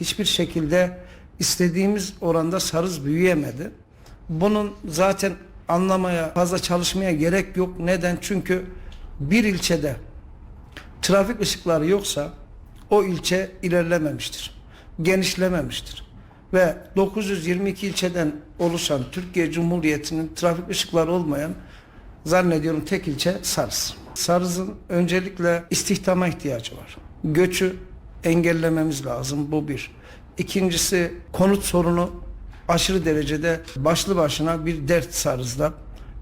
hiçbir şekilde istediğimiz oranda sarız büyüyemedi. Bunun zaten anlamaya, fazla çalışmaya gerek yok. Neden? Çünkü bir ilçede trafik ışıkları yoksa o ilçe ilerlememiştir. Genişlememiştir. Ve 922 ilçeden oluşan Türkiye Cumhuriyeti'nin trafik ışıkları olmayan zannediyorum tek ilçe Sarız. Sarız'ın öncelikle istihdama ihtiyacı var. Göçü engellememiz lazım bu bir. İkincisi konut sorunu aşırı derecede başlı başına bir dert Sarız'da.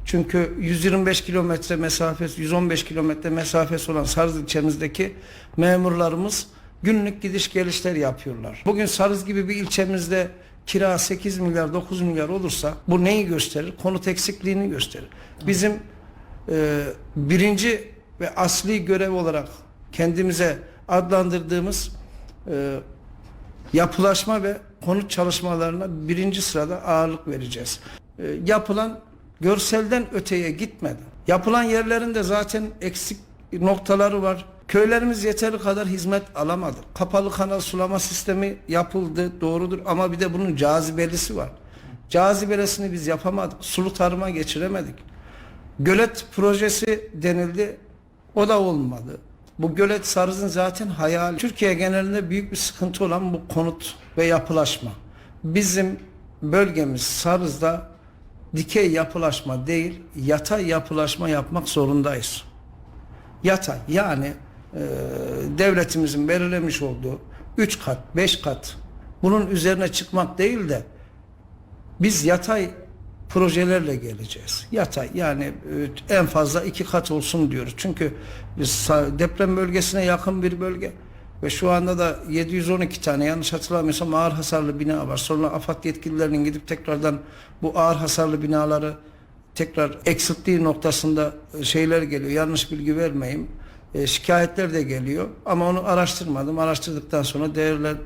Çünkü 125 kilometre mesafesi, 115 kilometre mesafesi olan Sarız ilçemizdeki memurlarımız günlük gidiş gelişler yapıyorlar. Bugün Sarız gibi bir ilçemizde kira 8 milyar 9 milyar olursa bu neyi gösterir? Konut eksikliğini gösterir. Bizim e, birinci ve asli görev olarak kendimize adlandırdığımız e, yapılaşma ve konut çalışmalarına birinci sırada ağırlık vereceğiz. E, yapılan görselden öteye gitmedi. Yapılan yerlerinde zaten eksik noktaları var. Köylerimiz yeteri kadar hizmet alamadı. Kapalı kanal sulama sistemi yapıldı doğrudur ama bir de bunun cazibelisi var. Cazibelesini biz yapamadık. Sulu tarıma geçiremedik. Gölet projesi denildi. O da olmadı. Bu gölet Sarız'ın zaten hayali. Türkiye genelinde büyük bir sıkıntı olan bu konut ve yapılaşma. Bizim bölgemiz Sarız'da dikey yapılaşma değil, yatay yapılaşma yapmak zorundayız. Yatay yani e, devletimizin belirlemiş olduğu 3 kat, 5 kat bunun üzerine çıkmak değil de biz yatay projelerle geleceğiz. Yatay yani e, en fazla iki kat olsun diyoruz. Çünkü biz deprem bölgesine yakın bir bölge ve şu anda da 712 tane yanlış hatırlamıyorsam ağır hasarlı bina var. Sonra AFAD yetkililerinin gidip tekrardan bu ağır hasarlı binaları tekrar eksilttiği noktasında e, şeyler geliyor. Yanlış bilgi vermeyeyim. E, şikayetler de geliyor. Ama onu araştırmadım. Araştırdıktan sonra değerler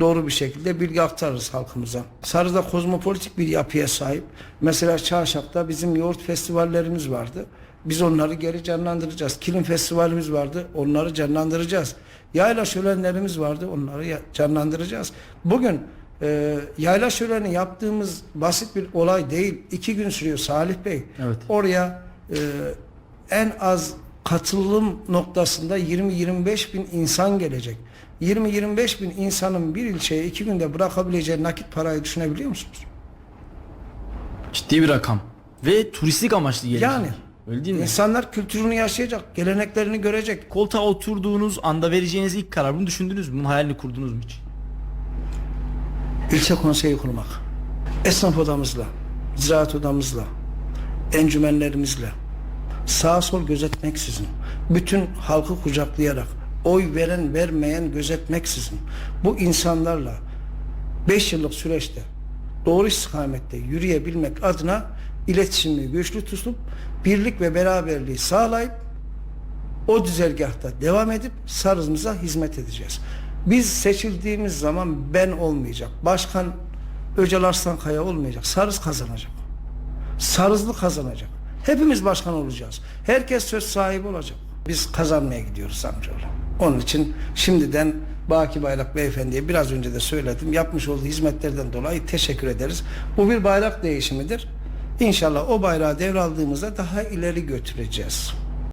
doğru bir şekilde bilgi aktarırız halkımıza. Sarı'da kozmopolitik bir yapıya sahip. Mesela Çarşaf'ta bizim yoğurt festivallerimiz vardı. Biz onları geri canlandıracağız. Kilim festivalimiz vardı. Onları canlandıracağız. Yayla şölenlerimiz vardı. Onları canlandıracağız. Bugün e, yayla şöleni yaptığımız basit bir olay değil. İki gün sürüyor Salih Bey. Evet. Oraya e, en az katılım noktasında 20-25 bin insan gelecek. 20-25 bin insanın bir ilçeye iki günde bırakabileceği nakit parayı düşünebiliyor musunuz? Ciddi bir rakam. Ve turistik amaçlı gelecek. Yani. Öyle değil mi? İnsanlar kültürünü yaşayacak, geleneklerini görecek. Koltuğa oturduğunuz anda vereceğiniz ilk karar bunu düşündünüz mü? Bunun hayalini kurdunuz mu hiç? İlçe konseyi kurmak. Esnaf odamızla, ziraat odamızla, encümenlerimizle, sağ sol gözetmeksizin, bütün halkı kucaklayarak, oy veren vermeyen gözetmeksizin, bu insanlarla 5 yıllık süreçte doğru istikamette yürüyebilmek adına iletişimi güçlü tutup birlik ve beraberliği sağlayıp o düzergahta devam edip sarızımıza hizmet edeceğiz. Biz seçildiğimiz zaman ben olmayacak. Başkan Öcal Arslan olmayacak. Sarız kazanacak. Sarızlı kazanacak. Hepimiz başkan olacağız. Herkes söz sahibi olacak. Biz kazanmaya gidiyoruz amcaoğlu. Onun için şimdiden Baki Bayrak Beyefendi'ye biraz önce de söyledim. Yapmış olduğu hizmetlerden dolayı teşekkür ederiz. Bu bir bayrak değişimidir. İnşallah o bayrağı devraldığımızda daha ileri götüreceğiz.